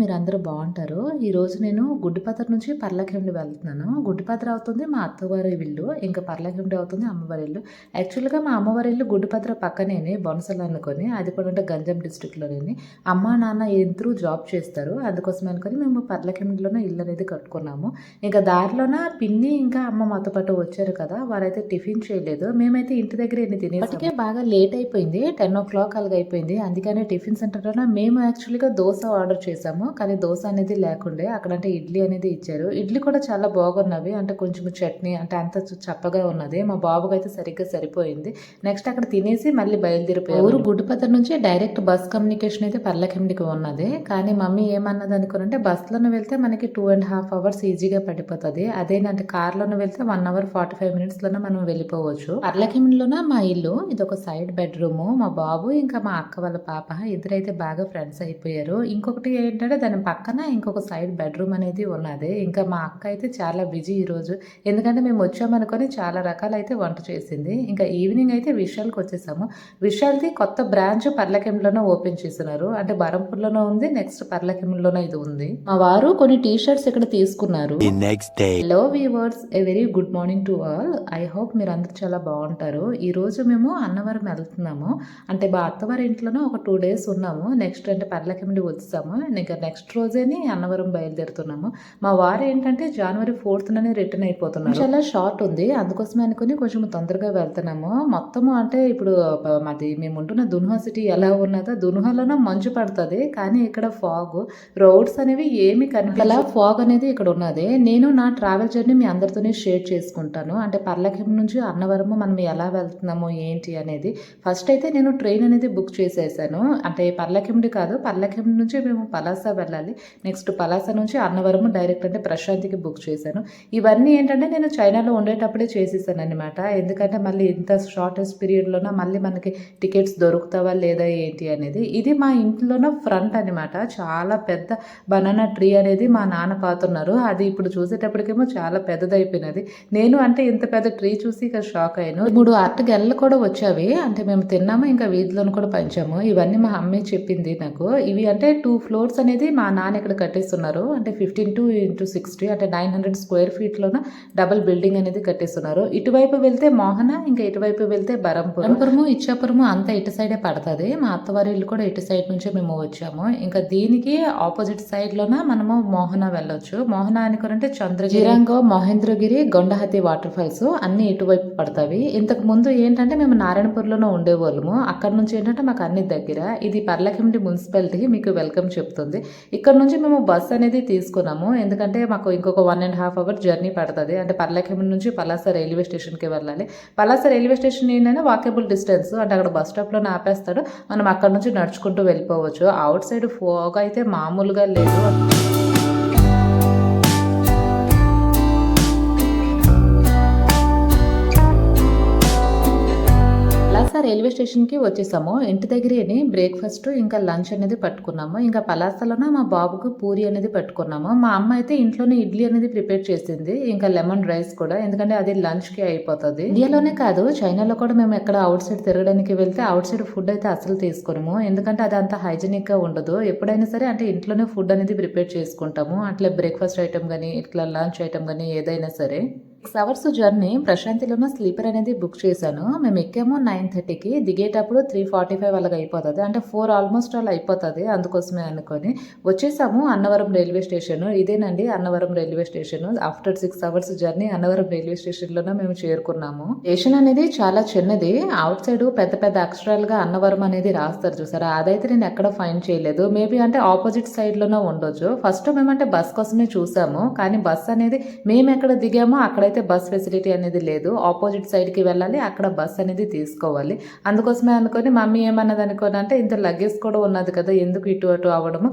మీరు అందరూ బాగుంటారు ఈరోజు నేను గుడ్డిపత్ర నుంచి పర్లకెండి వెళ్తున్నాను. గుడ్డిపత్ర అవుతుంది మా అత్తవారి ఇల్లు ఇంకా పర్లకెండి అవుతుంది అమ్మవారి ఇల్లు. యాక్చువల్గా మా అమ్మవారి ఇల్లు గుడ్డిపత్ర పక్కనేనే బొనసలు అనుకొని అది కూడా అంటే గంజాం డిస్ట్రిక్ట్లోనే అమ్మ నాన్న ఎంతరూ జాబ్ చేస్తారు. అందుకోసం అనుకొని మేము పర్లకెండిలోనే ఇల్లు అనేది కట్టుకున్నాము. ఇంకా దారిలోన పిన్ని ఇంకా అమ్మ మాతో పాటు వచ్చారు కదా వారైతే టిఫిన్ చేయలేదు. మేమైతే ఇంటి దగ్గర ఎన్ని తినే అప్పటికే బాగా లేట్ అయిపోయింది. టెన్ ఓ క్లాక్ అలాగైపోయింది. అందుకనే టిఫిన్ సెంటర్లో మేము యాక్చువల్గా దోశ ఆర్డర్ చేసాము. కానీ దోశ అనేది లేకుండే. అక్కడ అంటే ఇడ్లీ అనేది ఇచ్చారు. ఇడ్లీ కూడా చాలా బాగున్నవి. అంటే కొంచెం చట్నీ అంటే అంత చ- చప్పగా ఉన్నది. మా బాబుకి అయితే సరిగ్గా సరిపోయింది. నెక్స్ట్ అక్కడ తినేసి మళ్ళీ బయలుదేరిపోయారు ఊరు గుడ్డిపత్ర నుంచి డైరెక్ట్ బస్ కమ్యూనికేషన్ అయితే పల్లకిండికి ఉన్నది. కానీ మమ్మీ ఏమన్నది అనుకునంటే బస్సులోనే వెళ్తే మనకి టూ అండ్ హాఫ్ అవర్స్ ఈజీగా పడిపోతుంది. అదేనంటే కార్లోనే వెళ్తే వన్ అవర్ ఫార్టీ ఫైవ్ మినిట్స్లోనే మనం వెళ్ళిపోవచ్చు. పర్లకెండిలోన మా ఇల్లు? ఇది ఒక సైడ్ బెడ్రూమ్. మా బాబు ఇంకా మా అక్క వాళ్ళ పాప ఇద్దరైతే బాగా ఫ్రెండ్స్ అయిపోయారు. ఇంకొకటి ఏంటంటే దాని పక్కన ఇంకొక సైడ్ బెడ్రూమ్ అనేది ఉన్నది. ఇంకా మా అక్క అయితే చాలా బిజీ ఈరోజు ఎందుకంటే మేము వచ్చామనుకొని చాలా రకాలైతే వంట చేసింది. ఇంకా ఈవినింగ్ అయితే విశాల్కి వచ్చేసాము. విశాల్ది కొత్త బ్రాంచ్ పర్లకెంలోనే ఓపెన్ చేస్తున్నారు. అంటే బరంపూర్లోనే ఉంది నెక్స్ట్ పర్లకెంలోనే ఇది ఉంది. మా వారు కొన్ని టీ షర్ట్స్ ఇక్కడ తీసుకున్నారు. Hello viewers a very good morning to all I hope మీరు అందరూ చాలా బాగుంటారు. ఈ రోజు మేము అన్నవరం వెళ్తున్నాము. అంటే మా అత్తవారి ఇంట్లోనే ఒక టూ డేస్ ఉన్నాము. నెక్స్ట్ అంటే పర్లకెండి వచ్చాము ఇంకా నెక్స్ట్ రోజేని అన్నవరం బయలుదేరుతున్నాము. మా వారు ఏంటంటే జనవరి ఫోర్త్ననే రిటర్న్ అయిపోతున్నారు. చాలా షార్ట్ ఉంది. అందుకోసమే అనుకుని కొంచెం తొందరగా వెళ్తున్నాము. మొత్తము అంటే ఇప్పుడు మాది మేము ఉంటున్న దున్హా సిటీ ఎలా ఉన్నదో దున్హాలోనే మంచు పడుతుంది. కానీ ఇక్కడ ఫాగ్ రోడ్స్ అనేవి ఏమి కనిపించలా ఫాగ్ అనేది ఇక్కడ ఉన్నది. నేను నా ట్రావెల్ జర్నీ మీ అందరితోనే షేర్ చేసుకుంటాను. అంటే పర్లకెం నుంచి అన్నవరము మనం ఎలా వెళ్తున్నాము ఏంటి అనేది. ఫస్ట్ అయితే నేను ట్రైన్ అనేది బుక్ చేసేసాను. అంటే పర్లకెండి కాదు. పర్లకెం నుంచి మేము పలాస వెళ్ళాలి. నెక్స్ట్ పలాస నుంచి అన్నవరము డైరెక్ట్ అంటే ప్రశాంతికి బుక్ చేశాను. ఇవన్నీ ఏంటంటే నేను చైనాలో ఉండేటప్పుడే చేసేసాను అనమాట ఎందుకంటే మళ్ళీ ఇంత షార్టెస్ట్ పీరియడ్లోన మళ్ళీ మనకి టికెట్స్ దొరుకుతావా లేదా ఏంటి అనేది. ఇది మా ఇంట్లోన ఫ్రంట్ అనమాట చాలా పెద్ద బనానా ట్రీ అనేది మా నాన్న పాతున్నారు. అది ఇప్పుడు చూసేటప్పటికేమో చాలా పెద్దదైపోయినది. నేను అంటే ఇంత పెద్ద ట్రీ చూసి ఇక షాక్ అయ్యాను. మూడు అట్ట గెల్లలు కూడా వచ్చావి. అంటే మేము తిన్నాము ఇంకా వీధిలోను కూడా పంచాము. ఇవన్నీ మా అమ్మే చెప్పింది నాకు. ఇవి అంటే టూ ఫ్లోర్స్ అనేది మా నాన్న ఇక్కడ కట్టేస్తున్నారు. అంటే ఫిఫ్టీన్ టు ఇంటూ సిక్స్టీ అంటే నైన్ హండ్రెడ్ స్క్వేర్ ఫీట్లోన డబుల్ బిల్డింగ్ అనేది కట్టేస్తున్నారు. ఇటువైపు వెళ్తే మోహన ఇంకా ఇటువైపు వెళ్తే బరంపురం. బరంపురము ఇచ్చాపురము అంతా ఇటు సైడే పడుతుంది. మా అత్తవారి ఇల్లు కూడా ఇటు సైడ్ నుంచే మేము వచ్చాము. ఇంకా దీనికి ఆపోజిట్ సైడ్ లోన మనము మోహన వెళ్ళొచ్చు. మోహన అనుకుంటే చంద్రగిరంగో మహేంద్రగిరి గొండహతి వాటర్ ఫాల్స్ అన్ని ఇటువైపు పడతాయి ఇంతకు ముందు ఏంటంటే మేము నారాయణపూర్లోనే ఉండేవాళ్ళము. అక్కడ నుంచి ఏంటంటే మాకు అన్ని దగ్గర. ఇది పర్లకిమిడి మున్సిపాలిటీ మీకు వెల్కమ్ చెప్తుంది. ఇక్కడ నుంచి మేము బస్ అనేది తీసుకున్నాము. ఎందుకంటే మాకు ఇంకొక one and half hour journey పడుతుంది. అంటే పర్లకిమిడి నుంచి పలాస రైల్వే స్టేషన్కి వెళ్ళాలి. పలాస రైల్వే స్టేషన్ ఏంటంటే వాకేబుల్ డిస్టెన్స్ అంటే అక్కడ బస్ స్టాప్లో ఆపేస్తాడు. మనం అక్కడ నుంచి నడుచుకుంటూ వెళ్ళిపోవచ్చు. అవుట్ సైడ్ ఫోగ్ అయితే మామూలుగా లేదు. రైల్వే స్టేషన్కి వచ్చేసాము. ఇంటి దగ్గరేని బ్రేక్ఫాస్ట్ ఇంకా లంచ్ అనేది పట్టుకున్నాము. ఇంకా పలాసలోన మా బాబుకు పూరి అనేది పట్టుకున్నాము. మా అమ్మ అయితే ఇంట్లోనే ఇడ్లీ అనేది ప్రిపేర్ చేసింది. ఇంకా లెమన్ రైస్ కూడా ఎందుకంటే అది లంచ్కి అయిపోతుంది. ఇండియాలోనే కాదు చైనాలో కూడా మేము ఎక్కడ అవుట్ సైడ్ తిరగడానికి వెళ్తే అవుట్ సైడ్ ఫుడ్ అయితే అసలు తీసుకోము. ఎందుకంటే అది అంత హైజీనిక్గా ఉండదు. ఎప్పుడైనా సరే అంటే ఇంట్లోనే ఫుడ్ అనేది ప్రిపేర్ చేసుకుంటాము. అట్లా బ్రేక్ఫాస్ట్ ఐటమ్ కానీ ఇట్లా లంచ్ ఐటమ్ కానీ ఏదైనా సరే. సిక్స్ అవర్స్ జర్నీ ప్రశాంతిలోనే స్లీపర్ అనేది బుక్ చేశాను. మేము ఎక్కాము నైన్ థర్టీకి దిగేటప్పుడు త్రీ ఫార్టీ ఫైవ్ అలాగ అయిపోతుంది. అంటే ఫోర్ ఆల్మోస్ట్ అలా అయిపోతుంది అందుకోసమే అనుకొని. వచ్చేసాము అన్నవరం రైల్వే స్టేషన్ ఇదేనండి Annavaram railway station. After six hours journey Annavaram railway స్టేషన్లోనే మేము చేరుకున్నాము. స్టేషన్ అనేది చాలా చిన్నది. అవుట్ సైడ్ పెద్ద పెద్ద అక్షరాలుగా అన్నవరం అనేది రాస్తారు చూసారా? అదైతే నేను ఎక్కడ ఫైన్ చేయలేదు. మేబీ అంటే ఆపోజిట్ సైడ్లోనే ఉండొచ్చు. ఫస్ట్ మేమంటే బస్ కోసమే చూసాము. కానీ బస్ అనేది మేము ఎక్కడ దిగామో అక్కడైతే బస్ ఫెసిలిటీ అనేది లేదు ఆపోజిట్ సైడ్కి వెళ్ళాలి అక్కడ బస్ అనేది తీసుకోవాలి. అందుకోసమే అనుకొని మమ్మీ ఏమన్నది అనుకోని అంటే ఇంత లగేజ్ కూడా ఉన్నది కదా ఎందుకు ఇటు అటు అవ్వడము?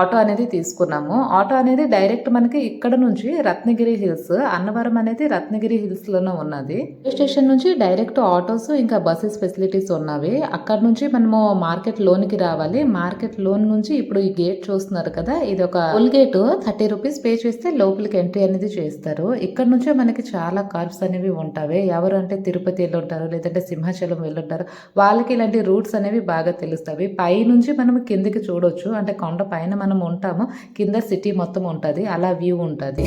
ఆటో అనేది తీసుకున్నాము. ఆటో అనేది డైరెక్ట్ మనకి ఇక్కడ నుంచి రత్నగిరి హిల్స్ అన్నవరం అనేది రత్నగిరి హిల్స్లోనే ఉన్నది. రైల్వే స్టేషన్ నుంచి డైరెక్ట్ ఆటోస్ ఇంకా బస్సెస్ ఫెసిలిటీస్ ఉన్నవి. అక్కడ నుంచి మనము మార్కెట్ లోనికి రావాలి. మార్కెట్ లోన్ నుంచి ఇప్పుడు ఈ గేట్ చూస్తున్నారు కదా ఇది ఒక full gate thirty rupees pay చేస్తే లోపలికి ఎంట్రీ అనేది చేస్తారు. ఇక్కడ నుంచే మనకి మనకి చాలా కార్బ్స్ అనేవి ఉంటాయి ఎవరు అంటే తిరుపతి వెళ్ళుంటారు లేదంటే సింహాచలం వెళ్ళుంటారు. వాళ్ళకి ఇలాంటి రూట్స్ అనేవి బాగా తెలుస్తాయి పైనుంచి మనం కిందికి చూడొచ్చు. అంటే కొండ పైన మనం ఉంటాము. కింద సిటీ మొత్తం ఉంటుంది. అలా వ్యూ ఉంటుంది.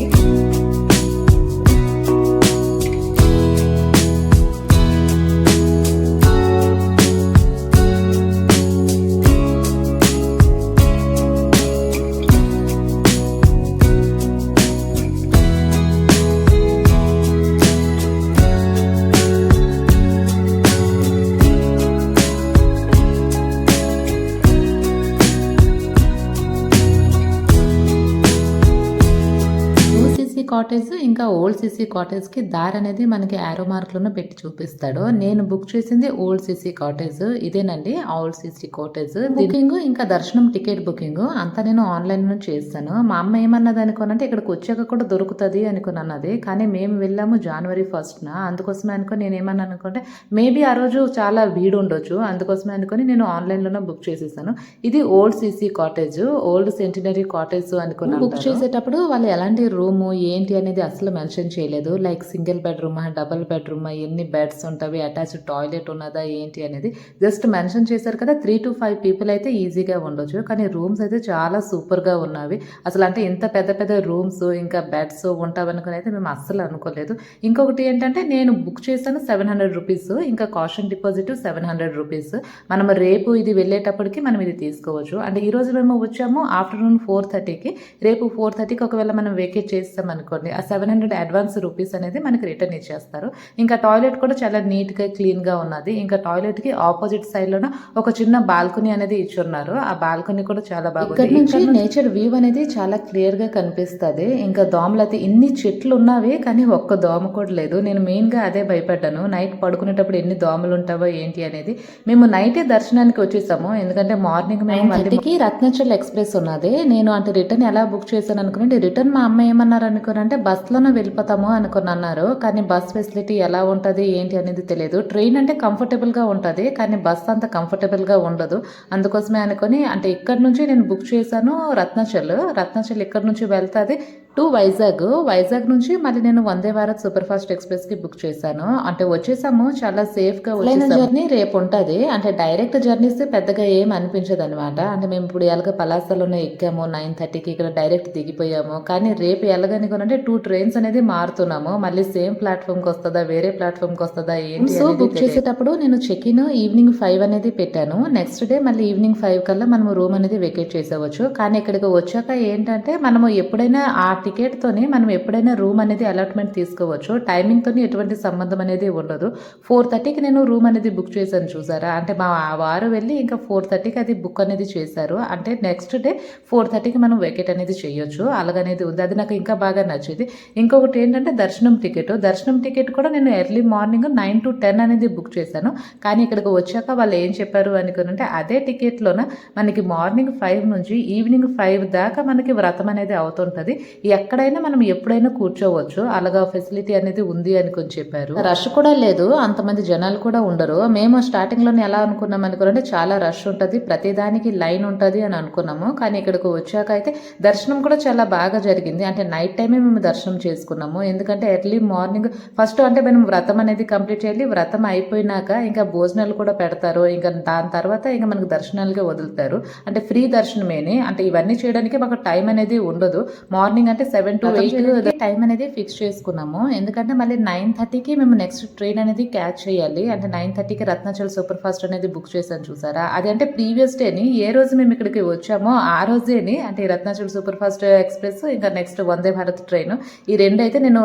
కాటేజ్ ఇంకా ఓల్డ్ సీసీ కాటేజ్కి దారి అనేది మనకి ఆరో మార్క్లను పెట్టి చూపిస్తాడు. నేను బుక్ చేసింది ఓల్డ్ సీసీ కాటేజ్ ఇదేనండి ఓల్డ్ సీసీ కాటేజ్ బుకింగ్ ఇంకా దర్శనం టికెట్ బుకింగ్ అంతా నేను ఆన్లైన్లో చేస్తాను. మా అమ్మ ఏమన్నది అనుకోనంటే ఇక్కడికి వచ్చాక కూడా దొరుకుతుంది అనుకుని అన్నది కానీ మేము వెళ్ళాము జనవరి ఫస్ట్న అందుకోసమే అనుకొని నేను ఏమన్నా అనుకుంటే మేబీ ఆ రోజు చాలా భీడు ఉండొచ్చు. అందుకోసమే అనుకొని నేను ఆన్లైన్లోనే బుక్ చేసేసాను. ఇది old CC cottage old centenary cottage అనుకుని బుక్ చేసేటప్పుడు వాళ్ళు ఎలాంటి రూము ఏంటి అనేది అసలు మెన్షన్ చేయలేదు. Like single bedroom double bedroom ఎన్ని బెడ్స్ ఉంటాయి అటాచ్డ్ టాయిలెట్ ఉన్నదా ఏంటి అనేది జస్ట్ మెన్షన్ చేశారు కదా త్రీ టు ఫైవ్ పీపుల్ అయితే ఈజీగా ఉండొచ్చు. కానీ రూమ్స్ అయితే చాలా సూపర్గా ఉన్నవి. అసలు అంటే ఇంత పెద్ద పెద్ద రూమ్స్ ఇంకా బెడ్స్ ఉంటావనుకుని అయితే మేము అస్సలు అనుకోలేదు. ఇంకొకటి ఏంటంటే నేను బుక్ చేశాను సెవెన్ హండ్రెడ్ రూపీస్ ఇంకా caution deposit seven hundred rupees. మనం రేపు ఇది వెళ్ళేటప్పటికి మనం ఇది తీసుకోవచ్చు. అంటే ఈ రోజు మేము వచ్చాము ఆఫ్టర్నూన్ ఫోర్ థర్టీకి. రేపు ఫోర్ థర్టీకి ఒకవేళ మనం వేకేట్ చేస్తాం అనుకోండి. ఆ సెవెన్ హండ్రెడ్ అడ్వాన్స్ రూపీస్ అనేది మనకి రిటర్న్ ఇచ్చేస్తారు. ఇంకా టాయిలెట్ కూడా చాలా నీట్గా క్లీన్గా ఉన్నది. ఇంకా టాయిలెట్కి ఆపోజిట్ సైడ్లోన ఒక చిన్న బాల్కనీ అనేది ఇచ్చున్నారు. ఆ బాల్కనీ కూడా చాలా బాగుంది. ఇక్కడ నుంచి నేచర్ వ్యూ అనేది చాలా క్లియర్గా కనిపిస్తుంది. ఇంకా దోమలు అయితే ఇన్ని చెట్లు ఉన్నవి కానీ ఒక్క దోమ కూడా లేదు. నేను మెయిన్గా అదే భయపడ్డాను. నైట్ పడుకునేటప్పుడు ఎన్ని దోమలు ఉంటావో ఏంటి అనేది. మేము నైటే దర్శనానికి వచ్చేసాము. ఎందుకంటే మార్నింగ్ మేము మళ్ళీ రత్నాచల్ ఎక్స్ప్రెస్ ఉన్నది. నేను అంటే రిటర్న్ ఎలా బుక్ చేశాను అనుకుని రిటర్న్ మా అమ్మ ఏమన్నారు అంటే బస్సులోనే వెళ్ళిపోతాము అనుకుని అన్నారు కానీ బస్ ఫెసిలిటీ ఎలా ఉంటుంది ఏంటి అనేది తెలియదు ట్రైన్ అంటే కంఫర్టబుల్గా ఉంటుంది కానీ బస్ అంత కంఫర్టబుల్గా ఉండదు. అందుకోసమే అనుకొని అంటే ఇక్కడ నుంచి నేను బుక్ చేశాను రత్నాచల్. రత్నాచల్ ఇక్కడ నుంచి వెళ్తుంది టు వైజాగ్. వైజాగ్ నుంచి మళ్ళీ నేను వందే భారత్ సూపర్ ఫాస్ట్ ఎక్స్ప్రెస్కి బుక్ చేశాను. అంటే వచ్చేసాము చాలా సేఫ్గా వచ్చిన జర్నీ రేపు ఉంటది. అంటే డైరెక్ట్ జర్నీస్ పెద్దగా ఏం అనిపించదు అనమాట అంటే మేము ఇప్పుడు ఎలాగ పలాసలోనే ఎక్కాము నైన్ థర్టీకి ఇక్కడ డైరెక్ట్ దిగిపోయాము. కానీ రేపు ఎలాగని అంటే టూ ట్రైన్స్ అనేది మారుతున్నాము. మళ్ళీ సేమ్ ప్లాట్ఫామ్కి వస్తుందా వేరే ప్లాట్ఫామ్కి వస్తుందా ఏంటి సో బుక్ చేసేటప్పుడు నేను చెక్ ఇన్ ఈవినింగ్ ఫైవ్ అనేది పెట్టాను. నెక్స్ట్ డే మళ్ళీ ఈవినింగ్ ఫైవ్ కల్లా మనము రూమ్ అనేది వెకేట్ చేసేవచ్చు. కానీ ఇక్కడికి వచ్చాక ఏంటంటే మనము ఎప్పుడైనా ఆ టికెట్తోనే మనం ఎప్పుడైనా రూమ్ అనేది అలాట్మెంట్ తీసుకోవచ్చు. టైమింగ్తో ఎటువంటి సంబంధం అనేది ఉండదు. ఫోర్ థర్టీకి నేను రూమ్ అనేది బుక్ చేశాను చూసారా? అంటే మా వారు వెళ్ళి ఇంకా ఫోర్ థర్టీకి అది బుక్ అనేది చేశారు. అంటే నెక్స్ట్ డే ఫోర్ థర్టీకి మనం వెకెట్ అనేది చేయొచ్చు. అలాగనేది ఉంది. అది నాకు ఇంకా బాగా నచ్చింది. ఇంకొకటి ఏంటంటే దర్శనం టికెట్ దర్శనం టికెట్ కూడా నేను early morning nine to ten అనేది బుక్ చేశాను. కానీ ఇక్కడికి వచ్చాక వాళ్ళు ఏం చెప్పారు అనుకునంటే అదే టికెట్లోన మనకి మార్నింగ్ ఫైవ్ నుంచి ఈవినింగ్ ఫైవ్ దాకా మనకి వ్రతం అనేది అవుతుంటుంది. ఎక్కడైనా మనం ఎప్పుడైనా కూర్చోవచ్చు. అలాగా ఫెసిలిటీ అనేది ఉంది అని కొంచెం చెప్పారు. రష్ కూడా లేదు. అంతమంది జనాలు కూడా ఉండరు. మేము స్టార్టింగ్లోనే ఎలా అనుకున్నాం అనుకున్నాంటే చాలా రష్ ఉంటుంది. ప్రతిదానికి లైన్ ఉంటుంది అని అనుకున్నాము. కానీ ఇక్కడికి వచ్చాక అయితే దర్శనం కూడా చాలా బాగా జరిగింది. అంటే నైట్ టైమే మేము దర్శనం చేసుకున్నాము. ఎందుకంటే ఎర్లీ మార్నింగ్ ఫస్ట్ అంటే మేము వ్రతం అనేది కంప్లీట్ చేయాలి. వ్రతం అయిపోయినాక ఇంకా భోజనాలు కూడా పెడతారు. ఇంకా దాని తర్వాత ఇంకా మనకు దర్శనాలుగా వదులుతారు. అంటే ఫ్రీ దర్శనమేని. అంటే ఇవన్నీ చేయడానికి మాకు టైం అనేది ఉండదు. మార్నింగ్ అంటే సెవెన్ టు ఎయిట్ టైం అనేది ఫిక్స్ చేసుకున్నాము. ఎందుకంటే మళ్ళీ నైన్ థర్టీకి మేము నెక్స్ట్ ట్రైన్ అనేది క్యాచ్ చేయాలి. అంటే నైన్ థర్టీకి రత్నాచల్ సూపర్ ఫాస్ట్ అనేది బుక్ చేశాను చూసారా? అది అంటే ప్రీవియస్ డేని ఏ రోజు మేము ఇక్కడికి వచ్చామో ఆ రోజేని అంటే రత్నాచల్ సూపర్ ఫాస్ట్ ఎక్స్ప్రెస్ ఇంకా నెక్స్ట్ వందే భారత్ ట్రైన్ ఈ రెండు అయితే నేను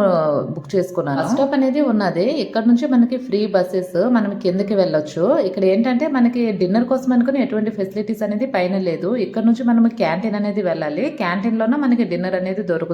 బుక్ చేసుకున్నాను. స్టాప్ అనేది ఉన్నది. ఇక్కడ నుంచి మనకి ఫ్రీ బస్సెస్ మనం కిందకి వెళ్ళొచ్చు. ఇక్కడ ఏంటంటే మనకి డిన్నర్ కోసం అనుకుని ఎటువంటి ఫెసిలిటీస్ అనేది పైన లేదు. ఇక్కడ నుంచి మనం క్యాంటీన్ అనేది వెళ్ళాలి. క్యాంటీన్లోనే మనకి డిన్నర్ అనేది దొరుకుతుంది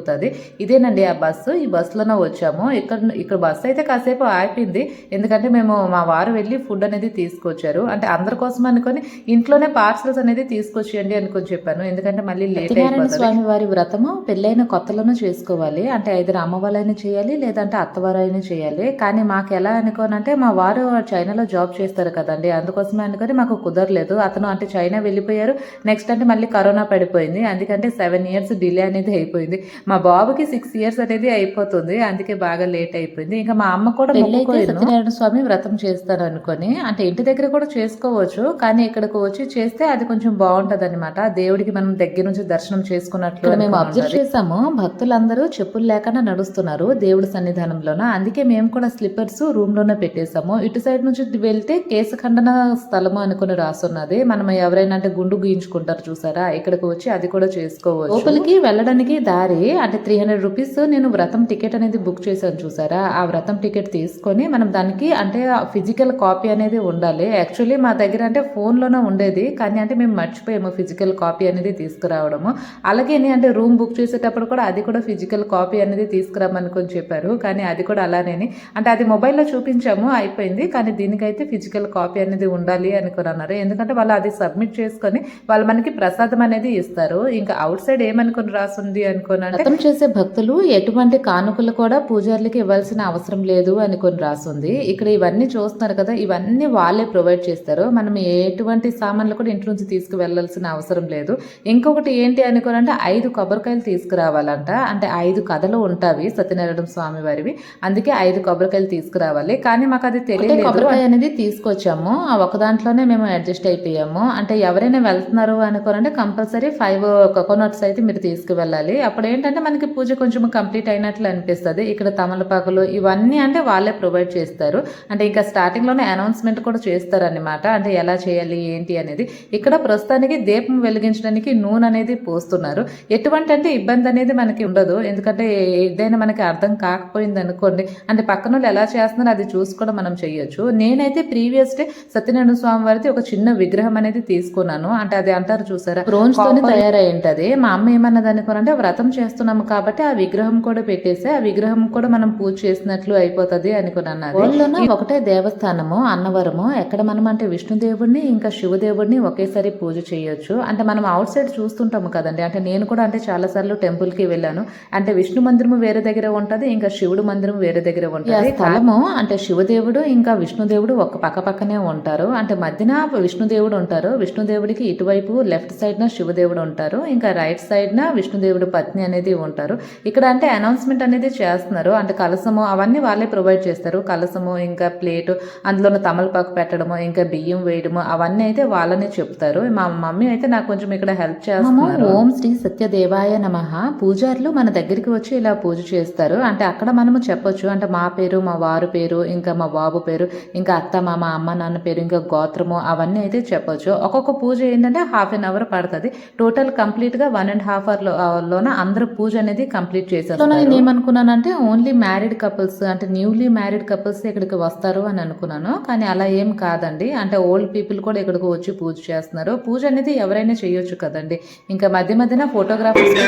ఇదేనండి ఆ బస్సు. ఈ బస్సులోనే వచ్చాము. ఇక్కడ ఇక్కడ బస్సు అయితే కాసేపు ఆపింది ఎందుకంటే మేము మా వారు వెళ్ళి ఫుడ్ అనేది తీసుకొచ్చారు. అంటే అందరి కోసం అనుకొని ఇంట్లోనే పార్సల్స్ అనేది తీసుకొచ్చేయండి అనుకొని చెప్పాను. ఎందుకంటే మళ్ళీ లేట్ స్వామి వారి వ్రతము పెళ్ళైన కొత్తలోనే చేసుకోవాలి. అంటే ఐదు అమ్మవాళ్ళైనా చేయాలి లేదంటే అత్తవారైనా చేయాలి. కానీ మాకు ఎలా అనుకోనంటే మా వారు చైనాలో జాబ్ చేస్తారు కదండి. అందుకోసమే అనుకొని మాకు కుదరలేదు. అతను అంటే చైనా వెళ్ళిపోయారు. నెక్స్ట్ అంటే మళ్ళీ కరోనా పడిపోయింది. అందుకంటే సెవెన్ ఇయర్స్ డిలే అనేది అయిపోయింది. మా బాబుకి సిక్స్ ఇయర్స్ అనేది అయిపోతుంది. అందుకే బాగా లేట్ అయిపోయింది. ఇంకా మా అమ్మ కూడా సత్యనారాయణ స్వామి వ్రతం చేస్తారు అనుకొని. అంటే ఇంటి దగ్గర కూడా చేసుకోవచ్చు కానీ ఇక్కడికి వచ్చి చేస్తే అది కొంచెం బాగుంటది అనమాట దేవుడికి మనం దగ్గర నుంచి దర్శనం చేసుకున్నట్లు మేము అబ్జర్వ్ చేసాము. భక్తులందరూ చెప్పులు లేకుండా నడుస్తున్నారు దేవుడి సన్నిధానంలోన. అందుకే మేము కూడా స్లిప్పర్స్ రూమ్లోనే పెట్టేసాము ఇటు సైడ్ నుంచి వెళ్తే కేసు ఖండన స్థలము అనుకుని రాసున్నది. మనం ఎవరైనా అంటే గుండు గీయించుకుంటారు చూసారా? ఇక్కడికి వచ్చి అది కూడా చేసుకోవచ్చు. లోపలికి వెళ్ళడానికి దారి అంటే త్రీ హండ్రెడ్ రూపీస్ నేను వ్రతం టికెట్ అనేది బుక్ చేశాను చూసారా? ఆ వ్రతం టికెట్ తీసుకొని మనం దానికి అంటే ఫిజికల్ కాపీ అనేది ఉండాలి. యాక్చువల్లీ మా దగ్గర అంటే ఫోన్లోనే లోనే ఉండేది. కానీ అంటే మేము మర్చిపోయాము ఫిజికల్ కాపీ అనేది తీసుకురావడము. అలాగే అంటే రూమ్ బుక్ చేసేటప్పుడు కూడా అది కూడా ఫిజికల్ కాపీ అనేది తీసుకురామనుకొని చెప్పారు. కానీ అది కూడా అలానే అంటే అది మొబైల్లో చూపించాము అయిపోయింది. కానీ దీనికైతే ఫిజికల్ కాపీ అనేది ఉండాలి అనుకుని అన్నారు. ఎందుకంటే వాళ్ళు అది సబ్మిట్ చేసుకొని వాళ్ళు మనకి ప్రసాదం అనేది ఇస్తారు. ఇంకా అవుట్ సైడ్ ఏమనుకుని రాసుంది అనుకుని వ్రతం చేసే భక్తులు ఎటువంటి కానుకలు కూడా పూజారులకి ఇవ్వాల్సిన అవసరం లేదు అనుకొని రాసుంది. ఇక్కడ ఇవన్నీ చూస్తున్నారు కదా ఇవన్నీ వాళ్ళే ప్రొవైడ్ చేస్తారు. మనం ఎటువంటి సామాన్లు కూడా ఇంటి నుంచి తీసుకువెళ్ళాల్సిన అవసరం లేదు. ఇంకొకటి ఏంటి అనుకోని అంటే ఐదు కొబ్బరికాయలు తీసుకురావాలంట. అంటే ఐదు కథలు ఉంటావి సత్యనారాయణ స్వామి వారివి. అందుకే ఐదు కొబ్బరికాయలు తీసుకురావాలి. కానీ మాకు అది తెలియదు కొబ్బరికాయ అనేది తీసుకొచ్చాము. ఆ ఒక దాంట్లోనే మేము అడ్జస్ట్ అయిపోయాము. అంటే ఎవరైనా వెళ్తున్నారు అనుకోనంటే కంపల్సరీ ఫైవ్ కోకోనట్స్ అయితే మీరు తీసుకువెళ్ళాలి. అప్పుడు ఏంటంటే మనకి పూజ కొంచెం కంప్లీట్ అయినట్లు అనిపిస్తుంది. ఇక్కడ తమలపాకులు ఇవన్నీ అంటే వాళ్ళే ప్రొవైడ్ చేస్తారు. అంటే ఇంకా స్టార్టింగ్లోనే అనౌన్స్మెంట్ కూడా చేస్తారన్నమాట. అంటే ఎలా చేయాలి ఏంటి అనేది. ఇక్కడ ప్రస్తుతానికి దీపం వెలిగించడానికి నూనె అనేది పోస్తున్నారు. ఎటువంటి అంటే ఇబ్బంది అనేది మనకి ఉండదు. ఎందుకంటే ఏదైనా మనకి అర్థం కాకపోయింది అనుకోండి అంటే పక్కన వాళ్ళు ఎలా చేస్తున్నారో అది చూసి కూడా మనం చేయొచ్చు. నేనైతే ప్రీవియస్ డే సత్యనారాయణ స్వామి వారిది ఒక చిన్న విగ్రహం అనేది తీసుకున్నాను. అంటే అది అంటారు చూసారా? బ్రోన్స్ తోని తయారై ఉంటది మా అమ్మ ఏమన్నది అనుకోనంటే వ్రతం చేస్తున్నాము కాబట్టి ఆ విగ్రహం కూడా పెట్టేసి ఆ విగ్రహం కూడా మనం పూజ చేసినట్లు అయిపోతది అనుకున్నాను ఊళ్ళోన ఒకటే దేవస్థానము అన్నవరము. ఎక్కడ మనం అంటే విష్ణుదేవుడిని ఇంకా శివదేవుడిని ఒకేసారి పూజ చేయొచ్చు. అంటే మనం అవుట్ సైడ్ చూస్తుంటాము కదండి. అంటే నేను కూడా అంటే చాలా సార్లు టెంపుల్కి వెళ్ళాను. అంటే విష్ణు మందిరము వేరే దగ్గర ఉంటది ఇంకా శివుడు మందిరం వేరే దగ్గర ఉంటది. స్థలము. అంటే శివదేవుడు ఇంకా విష్ణుదేవుడు ఒక పక్క పక్కనే ఉంటారు. అంటే మధ్యన విష్ణుదేవుడు ఉంటారు. విష్ణుదేవుడికి ఇటువైపు లెఫ్ట్ సైడ్ న శివదేవుడు ఉంటారు. ఇంకా రైట్ సైడ్ న విష్ణుదేవుడు పత్ని అనేది ఉంటారు. ఇక్కడ అంటే అనౌన్స్మెంట్ అనేది చేస్తున్నారు. అంటే కలసము అవన్నీ వాళ్ళే ప్రొవైడ్ చేస్తారు. కలసము ఇంకా ప్లేట్ అందులో తమలపాకు పెట్టడము ఇంకా బియ్యం వేయడము అవన్నీ అయితే వాళ్ళనే చెప్తారు. మా మమ్మీ అయితే నాకు కొంచెం ఇక్కడ హెల్ప్ చేస్తున్నారు. ఓం శ్రీ సత్యదేవాయ నమ. పూజారులు మన దగ్గరికి వచ్చి ఇలా పూజ చేస్తారు. అంటే అక్కడ మనము చెప్పొచ్చు. అంటే మా పేరు మా వారు పేరు ఇంకా మా బాబు పేరు ఇంకా అత్త మామ అమ్మ నాన్న పేరు ఇంకా గోత్రము అవన్నీ అయితే చెప్పొచ్చు. ఒక్కొక్క పూజ ఏంటంటే హాఫ్ అన్ అవర్ పడుతుంది. టోటల్ కంప్లీట్గా వన్ అండ్ హాఫ్ అవర్ లోన అందరూ పూజ అనేది కంప్లీట్ చేసేస్తారు. నేను ఏమనుకున్నానంటే ఓన్లీ మ్యారీడ్ కపుల్స్ అంటే న్యూలీ మ్యారీడ్ కపుల్స్ ఇక్కడికి వస్తారు అని అనుకున్నాను. కానీ అలా ఏం కాదండి. అంటే ఓల్డ్ పీపుల్ కూడా ఇక్కడికి వచ్చి పూజ చేస్తున్నారు. పూజ అనేది ఎవరైనా చేయొచ్చు కదండి. ఇంకా మధ్య మధ్యన ఫోటోగ్రాఫర్స్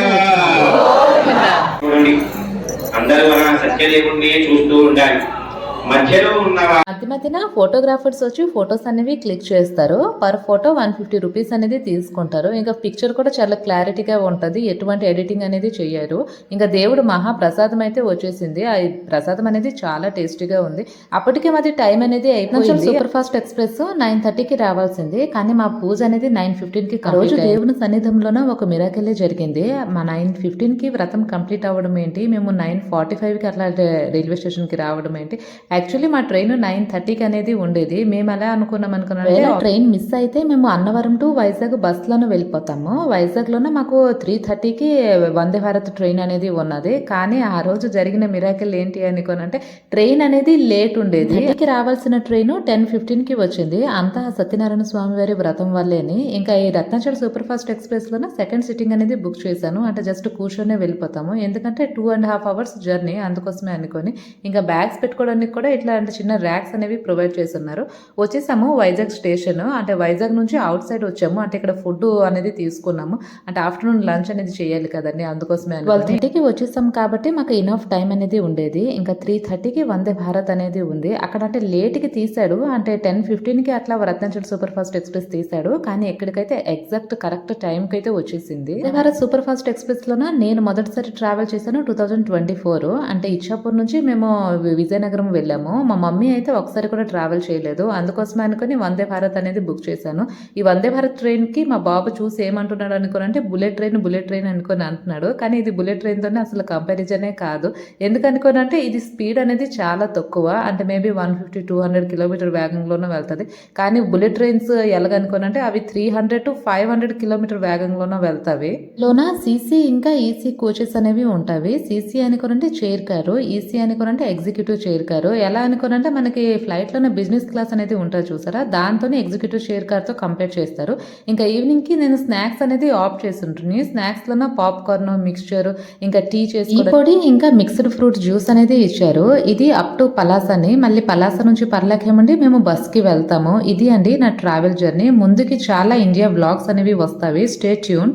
అందరూ మన చూస్తూ ఉండాలి. మధ్యలో ఉన్న మధ్య మధ్యన ఫోటోగ్రాఫర్స్ వచ్చి ఫొటోస్ అనేవి క్లిక్ చేస్తారు. Per photo one fifty rupees అనేది తీసుకుంటారు. ఇంకా పిక్చర్ కూడా చాలా క్లారిటీగా ఉంటుంది. ఎటువంటి ఎడిటింగ్ అనేది చేయరు ఇంకా దేవుడు మహా ప్రసాదం అయితే వచ్చేసింది. ఆ ప్రసాదం అనేది చాలా టేస్టీగా ఉంది. అప్పటికే మాది టైం అనేది అయిపోయింది. సూపర్ ఫాస్ట్ ఎక్స్ప్రెస్ నైన్ థర్టీకి రావాల్సింది. కానీ మా పూజ అనేది నైన్ ఫిఫ్టీన్కి రోజు దేవుని సన్నిధంలోనే ఒక మిరాకెళ్ళే జరిగింది. మా నైన్ ఫిఫ్టీన్కి వ్రతం కంప్లీట్ అవ్వడం ఏంటి? మేము నైన్ ఫార్టీ ఫైవ్కి అట్లా రైల్వే స్టేషన్కి రావడం ఏంటి? యాక్చువల్లీ మా ట్రైన్ నైన్ థర్టీకి అనేది ఉండేది. మేము ఎలా అనుకున్నాం అనుకున్నాం ట్రైన్ మిస్ అయితే మేము అన్నవరం టు వైజాగ్ బస్లోనే వెళ్ళిపోతాము. వైజాగ్లోనే మాకు త్రీ థర్టీకి వందే భారత్ ట్రైన్ అనేది ఉన్నది. కానీ ఆ రోజు జరిగిన మిరాకిల్ ఏంటి అనుకోనంటే ట్రైన్ అనేది లేట్ ఉండేది. ఇంటికి రావాల్సిన ట్రైన్ టెన్ ఫిఫ్టీన్కి వచ్చింది. అంతా సత్యనారాయణ స్వామి వారి వ్రతం వల్లేని. ఇంకా ఈ రత్నాచల్ సూపర్ ఫాస్ట్ ఎక్స్ప్రెస్లోనే సెకండ్ సిట్టింగ్ అనేది బుక్ చేశాను. అంటే జస్ట్ కూర్చొని వెళ్ళిపోతాము. ఎందుకంటే two and half hours journey అందుకోసమే అనుకొని. ఇంకా బ్యాగ్స్ పెట్టుకోవడానికి కూడా ఇట్లా అంటే చిన్న ర్యాక్స్ అనేవి ప్రొవైడ్ చేస్తున్నారు. వచ్చేసాము వైజాగ్ స్టేషన్ అంటే వైజాగ్ నుంచి అవుట్ సైడ్ వచ్చాము. అంటే ఇక్కడ ఫుడ్ అనేది తీసుకున్నాము. అంటే ఆఫ్టర్నూన్ లంచ్ అనేది చేయాలి కదండి అందుకోసమే ట్వెల్వ్ థర్టీకి వచ్చేసాం కాబట్టి మాకు ఇనఫ్ టైం అనేది ఉండేది. ఇంకా త్రీ థర్టీకి వందే భారత్ అనేది ఉంది. అక్కడ అంటే లేట్కి తీశాడు. అంటే టెన్ ఫిఫ్టీన్కి అట్లా రత్నాచల్ సూపర్ ఫాస్ట్ ఎక్స్ప్రెస్ తీశాడు. కానీ ఎక్కడికైతే ఎగ్జాక్ట్ కరెక్ట్ టైంకి అయితే వచ్చేసింది. వందే భారత్ సూపర్ ఫాస్ట్ ఎక్స్ప్రెస్లోన నేను మొదటిసారి ట్రావెల్ చేశాను టూ థౌజండ్ ట్వంటీ ఫోర్ అంటే ఇచ్చాపూర్ నుంచి మేము విజయనగరం వెళ్ళాము. వెళ్ళాము. మా మమ్మీ అయితే ఒకసారి కూడా ట్రావెల్ చేయలేదు. అందుకోసం అనుకుని వందే భారత్ అనేది బుక్ చేశాను. ఈ వందే భారత్ ట్రైన్కి మా బాబు చూసి ఏమంటున్నాడు అనుకుని అంటే బుల్లెట్ ట్రైన్ బుల్లెట్ ట్రైన్ అనుకుని అంటున్నాడు. కానీ ఇది బుల్లెట్ ట్రైన్తోనే అసలు కంపారిజనే కాదు. ఎందుకనుకోని అంటే ఇది స్పీడ్ అనేది చాలా తక్కువ. అంటే maybe one fifty two hundred kilometre వేగంలోనే వెళ్తుంది. కానీ బుల్లెట్ ట్రైన్స్ ఎలాగనుకోని అంటే అవి three hundred to five hundred kilometre వేగంలోనే వెళ్తావి. లోన సీసీ ఇంకా ఈసీ కోచెస్ అనేవి ఉంటాయి సీసీ అనుకోనంటే చైర్ కారు ఈసీ అనుకోనంటే ఎగ్జిక్యూటివ్ చైర్ కారు ఎలా అనుకోనంటే మనకి ఫ్లైట్లోనే బిజినెస్ క్లాస్ అనేది ఉంటుంది చూసారా? దాంతోనే ఎగ్జిక్యూటివ్ చైర్ కార్తో కంపేర్ చేస్తారు. ఇంకా ఈవినింగ్కి నేను స్నాక్స్ అనేది ఆఫ్ చేసి ఉంటుంది స్నాక్స్లోనే పాప్కార్న్ మిక్స్చర్ ఇంకా టీ చేసి పొడి ఇంకా మిక్స్డ్ ఫ్రూట్ జ్యూస్ అనేది ఇచ్చారు. ఇది అప్ టు పలాస్ అని మళ్ళీ పలాస నుంచి పర్లాకేమండి మేము బస్కి వెళ్తాము. ఇది అండి నా ట్రావెల్ జర్నీ. ముందుకి చాలా ఇండియా బ్లాగ్స్ అనేవి వస్తాయి. Stay tune